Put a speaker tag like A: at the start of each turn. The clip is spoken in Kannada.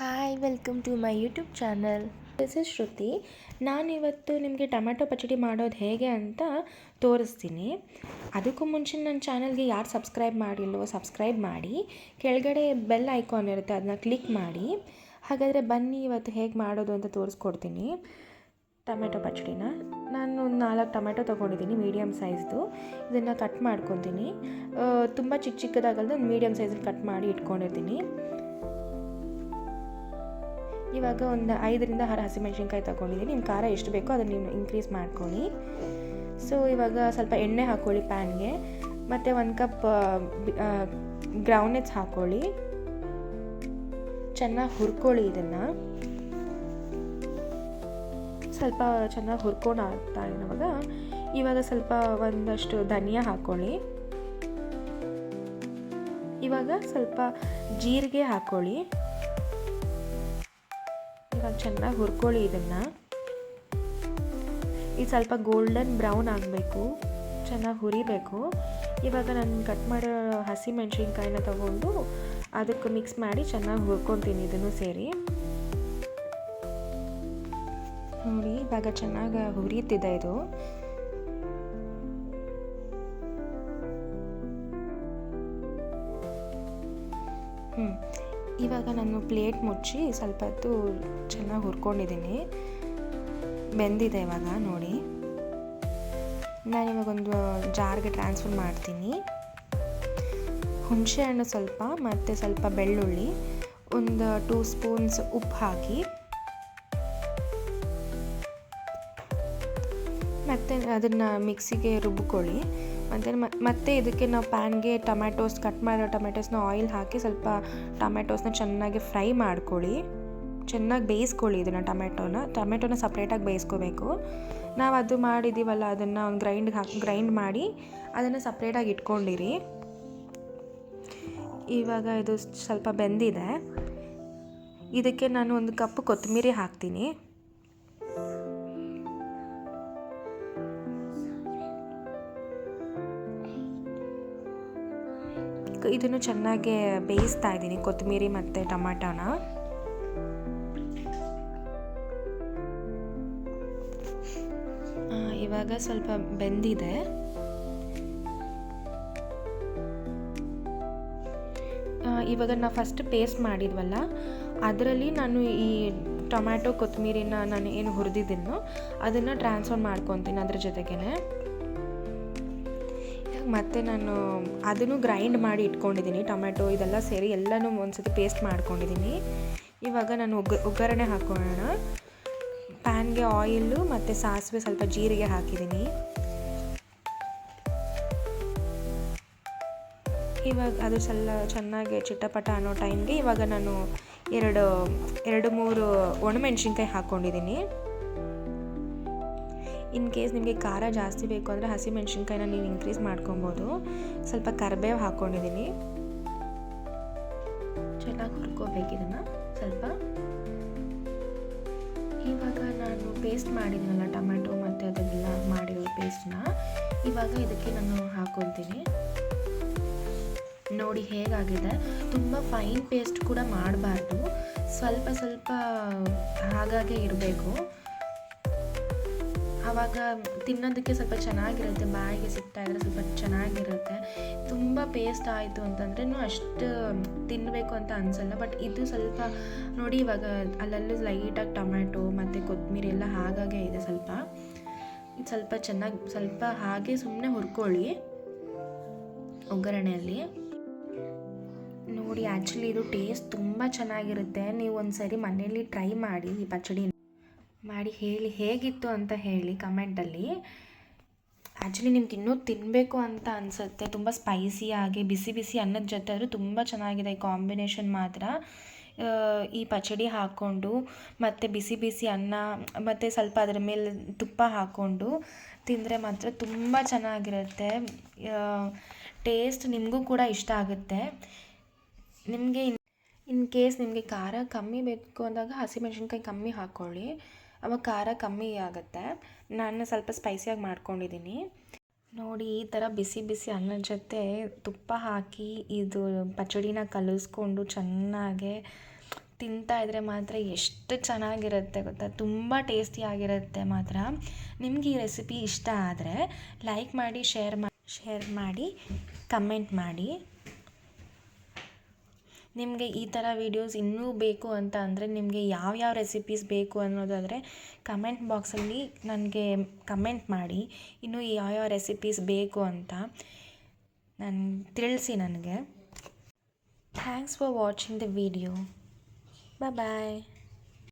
A: Hi welcome to my YouTube channel this is Shruti ನಾನಿವತ್ತು ನಿಮಗೆ ಟೊಮೆಟೊ ಪಚಡಿ ಮಾಡೋದು ಹೇಗೆ ಅಂತ ತೋರಿಸ್ತೀನಿ. ಅದಕ್ಕೂ ಮುಂಚೆ ನನ್ನ ಚಾನಲ್ಗೆ ಯಾರು ಸಬ್ಸ್ಕ್ರೈಬ್ ಮಾಡಿಲ್ಲವೋ ಸಬ್ಸ್ಕ್ರೈಬ್ ಮಾಡಿ. ಕೆಳಗಡೆ ಬೆಲ್ ಐಕಾನ್ ಇರುತ್ತೆ, ಅದನ್ನ ಕ್ಲಿಕ್ ಮಾಡಿ. ಹಾಗಾದರೆ ಬನ್ನಿ ಇವತ್ತು ಹೇಗೆ ಮಾಡೋದು ಅಂತ ತೋರಿಸ್ಕೊಡ್ತೀನಿ. ಟೊಮೆಟೊ ಪಚಡಿನ. ನಾನು ಒಂದು ನಾಲ್ಕು ಟೊಮೆಟೊ ತೊಗೊಂಡಿದ್ದೀನಿ ಮೀಡಿಯಮ್ ಸೈಜ್ದು ಇದನ್ನು ಕಟ್ ಮಾಡ್ಕೊತೀನಿ. ತುಂಬ ಚಿಕ್ಕ ಚಿಕ್ಕದಾಗಲ್ದು ಒಂದು ಮೀಡಿಯಮ್ ಸೈಜಲ್ಲಿ ಕಟ್ ಮಾಡಿ ಇಟ್ಕೊಂಡಿರ್ತೀನಿ. ಇವಾಗ ಒಂದು ಐದರಿಂದ ಆರು ಹಸಿಮೆಣ್ಸಿನ್ಕಾಯಿ ತೊಗೊಂಡಿದ್ದೀನಿ. ನಿಮ್ಮ ಖಾರ ಎಷ್ಟು ಬೇಕೋ ಅದನ್ನು ನೀವು ಇನ್ಕ್ರೀಸ್ ಮಾಡ್ಕೊಳ್ಳಿ ಸೊ ಇವಾಗ ಸ್ವಲ್ಪ ಎಣ್ಣೆ ಹಾಕ್ಕೊಳ್ಳಿ ಪ್ಯಾನ್ಗೆ. ಮತ್ತು ಒಂದು ಕಪ್ ಗ್ರೌಂಡ್ನೆಟ್ಸ್ ಹಾಕ್ಕೊಳ್ಳಿ ಚೆನ್ನಾಗಿ ಹುರ್ಕೊಳ್ಳಿ ಇದನ್ನು. ಸ್ವಲ್ಪ ಚೆನ್ನಾಗಿ ಹುರ್ಕೊಂಡು ಆಗ್ತಾ ಇರುವಾಗ ಇವಾಗ. ಸ್ವಲ್ಪ ಒಂದಷ್ಟು ಧನಿಯಾ ಹಾಕ್ಕೊಳ್ಳಿ ಇವಾಗ ಸ್ವಲ್ಪ ಜೀರಿಗೆ ಹಾಕ್ಕೊಳ್ಳಿ ಚೆನ್ನಾಗಿ ಹುರ್ಕೊಳ್ಳಿ ಇದನ್ನು. ಇದು ಸ್ವಲ್ಪ ಗೋಲ್ಡನ್ ಬ್ರೌನ್ ಆಗಬೇಕು. ಚೆನ್ನಾಗಿ ಹುರಿಬೇಕು. ಇವಾಗ ನಾನು ಕಟ್ ಮಾಡೋ ಹಸಿ ಮೆಣಸಿನ್ಕಾಯಿನ ತಗೊಂಡು ಅದಕ್ಕೆ ಮಿಕ್ಸ್ ಮಾಡಿ ಚೆನ್ನಾಗಿ ಹುರ್ಕೊತೀನಿ ಇದನ್ನು ಸೇರಿ. ನೋಡಿ, ಇವಾಗ ಚೆನ್ನಾಗಿ ಹುರಿಯುತ್ತಿದೆ ಇದು. ಹ್ಞೂ ಇವಾಗ ನಾನು ಪ್ಲೇಟ್ ಮುಚ್ಚಿ ಸ್ವಲ್ಪ ಹೊತ್ತು ಚೆನ್ನಾಗಿ ಹುರ್ಕೊಂಡಿದ್ದೀನಿ. ಬೆಂದಿದೆ ಇವಾಗ, ನೋಡಿ. ನಾನಿವಾಗ ಒಂದು ಜಾರ್ಗೆ ಟ್ರಾನ್ಸ್ಫರ್ ಮಾಡ್ತೀನಿ. ಹುಣಸೆ ಹಣ್ಣು ಸ್ವಲ್ಪ, ಮತ್ತು ಸ್ವಲ್ಪ ಬೆಳ್ಳುಳ್ಳಿ, ಒಂದು ಟೂ ಸ್ಪೂನ್ಸ್ ಉಪ್ಪು ಹಾಕಿ. ಮತ್ತು ಅದನ್ನು ಮಿಕ್ಸಿಗೆ ರುಬ್ಕೊಳ್ಳಿ. ಮತ್ತು ಮತ್ತೆ ಇದಕ್ಕೆ ನಾವು ಪ್ಯಾನ್ಗೆ ಟೊಮ್ಯಾಟೋಸ್ ಕಟ್ ಮಾಡೋ ಟೊಮ್ಯಾಟೋಸ್ನ ಆಯಿಲ್ ಹಾಕಿ ಸ್ವಲ್ಪ ಟೊಮ್ಯಾಟೋಸ್ನ ಚೆನ್ನಾಗಿ ಫ್ರೈ ಮಾಡ್ಕೊಳ್ಳಿ. ಚೆನ್ನಾಗಿ ಬೇಯಿಸ್ಕೊಳ್ಳಿ ಇದನ್ನು ಟೊಮೆಟೋನ ಟೊಮೆಟೋನ ಸಪ್ರೇಟಾಗಿ ಬೇಯಿಸ್ಕೋಬೇಕು. ನಾವು ಅದು ಮಾಡಿದ್ದೀವಲ್ಲ ಅದನ್ನು ಒಂದು ಗ್ರೈಂಡ್ಗೆ ಹಾಕಿ ಗ್ರೈಂಡ್ ಮಾಡಿ ಅದನ್ನು ಸಪ್ರೇಟಾಗಿ ಇಟ್ಕೊಂಡಿರಿ. ಇವಾಗ ಇದು ಸ್ವಲ್ಪ ಬೆಂದಿದೆ. ಇದಕ್ಕೆ ನಾನು ಒಂದು ಕಪ್ ಕೊತ್ತಂಬರಿ ಹಾಕ್ತೀನಿ. ಇದನ್ನು ಚೆನ್ನಾಗಿ ಬೇಯಿಸ್ತಾ ಇದ್ದೀನಿ, ಕೊತ್ತಂಬರಿ ಮತ್ತು ಟೊಮಾಟೋನ. ಇವಾಗ ಸ್ವಲ್ಪ ಬೆಂದಿದೆ. ಇವಾಗ ನಾವು ಫಸ್ಟ್ ಪೇಸ್ಟ್ ಮಾಡಿದ್ವಲ್ಲ, ಅದರಲ್ಲಿ ನಾನು ಈ ಟೊಮ್ಯಾಟೊ, ಕೊತ್ತಂಬರಿನ ನಾನು ಏನು ಹುರಿದಿದ್ದೀನೋ ಅದನ್ನು ಟ್ರಾನ್ಸ್ಫರ್ ಮಾಡ್ಕೊತೀನಿ ಅದ್ರ ಜೊತೆಗೇ ಮತ್ತು ನಾನು ಅದನ್ನು ಗ್ರೈಂಡ್ ಮಾಡಿ ಇಟ್ಕೊಂಡಿದ್ದೀನಿ. ಟೊಮೆಟೊ ಇದೆಲ್ಲ ಸೇರಿ ಎಲ್ಲನೂ ಒಂದ್ಸತಿ ಪೇಸ್ಟ್ ಮಾಡ್ಕೊಂಡಿದ್ದೀನಿ. ಇವಾಗ ನಾನು ಒಗ್ಗ ಒಗ್ಗರಣೆ ಹಾಕ್ಕೊಳ್ಳೋಣ ಪ್ಯಾನ್ಗೆ ಆಯಿಲ್ಲು ಮತ್ತು ಸಾಸಿವೆ ಸ್ವಲ್ಪ ಜೀರಿಗೆ ಹಾಕಿದ್ದೀನಿ. ಇವಾಗ ಅದು ಸಲ್ಲ, ಚೆನ್ನಾಗಿ ಚಿಟ್ಟಪಟ ಅನ್ನೋ ಟೈಮ್ಗೆ ಇವಾಗ ನಾನು ಎರಡು ಎರಡು ಮೂರು ಒಣಮೆಣ್ಸಿನ್ಕಾಯಿ ಹಾಕ್ಕೊಂಡಿದ್ದೀನಿ ಇನ್ ಕೇಸ್ ನಿಮಗೆ ಖಾರ ಜಾಸ್ತಿ ಬೇಕು ಅಂದರೆ ಹಸಿಮೆಣ್ಸಿನ್ಕಾಯಿನ ನೀವು ಇನ್ಕ್ರೀಸ್ ಮಾಡ್ಕೊಬೋದು. ಸ್ವಲ್ಪ ಕರಿಬೇವು ಹಾಕ್ಕೊಂಡಿದ್ದೀನಿ ಚೆನ್ನಾಗಿ ಹುರ್ಕೋಬೇಕು ಇದನ್ನು. ಸ್ವಲ್ಪ. ಇವಾಗ ನಾನು ಪೇಸ್ಟ್ ಮಾಡಿದ್ನಲ್ಲ ಟೊಮೆಟೊ ಮತ್ತು ಅದನ್ನೆಲ್ಲ ಮಾಡಿರೋ ಪೇಸ್ಟ್ನ ಇವಾಗ ಇದಕ್ಕೆ ನಾನು ಹಾಕ್ಕೊತೀನಿ ನೋಡಿ ಹೇಗಾಗಿದೆ. ತುಂಬ ಫೈನ್ ಪೇಸ್ಟ್ ಕೂಡ ಮಾಡಬಾರ್ದು. ಸ್ವಲ್ಪ ಸ್ವಲ್ಪ ಹಾಗಾಗೆ ಇರಬೇಕು. ಆವಾಗ ತಿನ್ನೋದಕ್ಕೆ ಸ್ವಲ್ಪ ಚೆನ್ನಾಗಿರುತ್ತೆ, ಬಾಯಿಗೆ ಸಿಗ್ತಾ ಸ್ವಲ್ಪ ಚೆನ್ನಾಗಿರುತ್ತೆ. ತುಂಬ ಪೇಸ್ಟ್ ಆಯಿತು ಅಂತಂದ್ರೆ ಅಷ್ಟು ತಿನ್ನಬೇಕು ಅಂತ ಅನಿಸಲ್ಲ. ಬಟ್ ಇದು ಸ್ವಲ್ಪ ನೋಡಿ ಇವಾಗ ಅಲ್ಲಲ್ಲಿ ಲೈಟಾಗಿ ಟೊಮ್ಯಾಟೊ ಮತ್ತು ಕೊತ್ತಂಬರಿ ಎಲ್ಲ ಹಾಗಾಗೆ ಇದೆ ಸ್ವಲ್ಪ. ಸ್ವಲ್ಪ ಚೆನ್ನಾಗಿ, ಸ್ವಲ್ಪ ಹಾಗೆ ಸುಮ್ಮನೆ ಹುರ್ಕೊಳ್ಳಿ ಒಗ್ಗರಣೆಯಲ್ಲಿ. ನೋಡಿ ಆ್ಯಕ್ಚುಲಿ ಇದು ಟೇಸ್ಟ್ ತುಂಬ ಚೆನ್ನಾಗಿರುತ್ತೆ. ನೀವು ಒಂದು ಸರಿ ಮನೆಯಲ್ಲಿ ಟ್ರೈ ಮಾಡಿ ಈ ಪಚಡಿ ಮಾಡಿ ಹೇಳಿ ಹೇಗಿತ್ತು ಅಂತ ಹೇಳಿ ಕಮೆಂಟಲ್ಲಿ ಆ್ಯಕ್ಚುಲಿ ನಿಮ್ಗೆ ಇನ್ನೂ ತಿನ್ನಬೇಕು ಅಂತ ಅನಿಸುತ್ತೆ. ತುಂಬ ಸ್ಪೈಸಿಯಾಗಿ ಬಿಸಿ ಬಿಸಿ ಅನ್ನದ ಜೊತೆ ಆದರೂ ತುಂಬ ಚೆನ್ನಾಗಿದೆ ಈ ಕಾಂಬಿನೇಷನ್ ಮಾತ್ರ. ಈ ಪಚಡಿ ಹಾಕ್ಕೊಂಡು, ಮತ್ತು ಬಿಸಿ ಬಿಸಿ ಅನ್ನ, ಮತ್ತು ಸ್ವಲ್ಪ ಅದರ ಮೇಲೆ ತುಪ್ಪ ಹಾಕ್ಕೊಂಡು ತಿಂದರೆ ಮಾತ್ರ ತುಂಬ ಚೆನ್ನಾಗಿರುತ್ತೆ. ಟೇಸ್ಟ್ ನಿಮಗೂ ಕೂಡ ಇಷ್ಟ ಆಗುತ್ತೆ. ನಿಮಗೆ ಇನ್ ಕೇಸ್ ನಿಮಗೆ ಖಾರ ಕಮ್ಮಿ ಬೇಕು ಅಂದಾಗ ಹಸಿಮೆಣ್ಸಿನ್ಕಾಯಿ ಕಮ್ಮಿ ಹಾಕ್ಕೊಳ್ಳಿ ಅವಾಗ ಖಾರ ಕಮ್ಮಿ ಆಗುತ್ತೆ. ನಾನು ಸ್ವಲ್ಪ ಸ್ಪೈಸಿಯಾಗಿ ಮಾಡ್ಕೊಂಡಿದ್ದೀನಿ ನೋಡಿ, ಈ ಥರ ಬಿಸಿ ಬಿಸಿ ಅನ್ನದ ಜೊತೆ ತುಪ್ಪ ಹಾಕಿ ಇದು ಪಚಡಿನ ಕಲಿಸ್ಕೊಂಡು ಚೆನ್ನಾಗೆ ತಿಂತಾ ಇದ್ರೆ ಮಾತ್ರ ಎಷ್ಟು ಚೆನ್ನಾಗಿರುತ್ತೆ ಗೊತ್ತಾ? ತುಂಬ ಟೇಸ್ಟಿಯಾಗಿರುತ್ತೆ ಮಾತ್ರ. ನಿಮ್ಗೆ ಈ ರೆಸಿಪಿ ಇಷ್ಟ ಆದರೆ ಲೈಕ್ ಮಾಡಿ ಶೇರ್ ಮಾಡಿ ಶೇರ್ ಮಾಡಿ ಕಮೆಂಟ್ ಮಾಡಿ. ನಿಮಗೆ ಈ ಥರ ವೀಡಿಯೋಸ್ ಇನ್ನೂ ಬೇಕು ಅಂತ ಅಂದರೆ ನಿಮಗೆ ಯಾವ್ಯಾವ ರೆಸಿಪೀಸ್ ಬೇಕು ಅನ್ನೋದಾದರೆ ಕಮೆಂಟ್ ಬಾಕ್ಸಲ್ಲಿ ನನಗೆ ಕಮೆಂಟ್ ಮಾಡಿ. ಇನ್ನೂ ಯಾವ್ಯಾವ ರೆಸಿಪೀಸ್ ಬೇಕು ಅಂತ ನಾನು ತಿಳಿಸಿ ನನಗೆ. Thanks for watching the video bye bye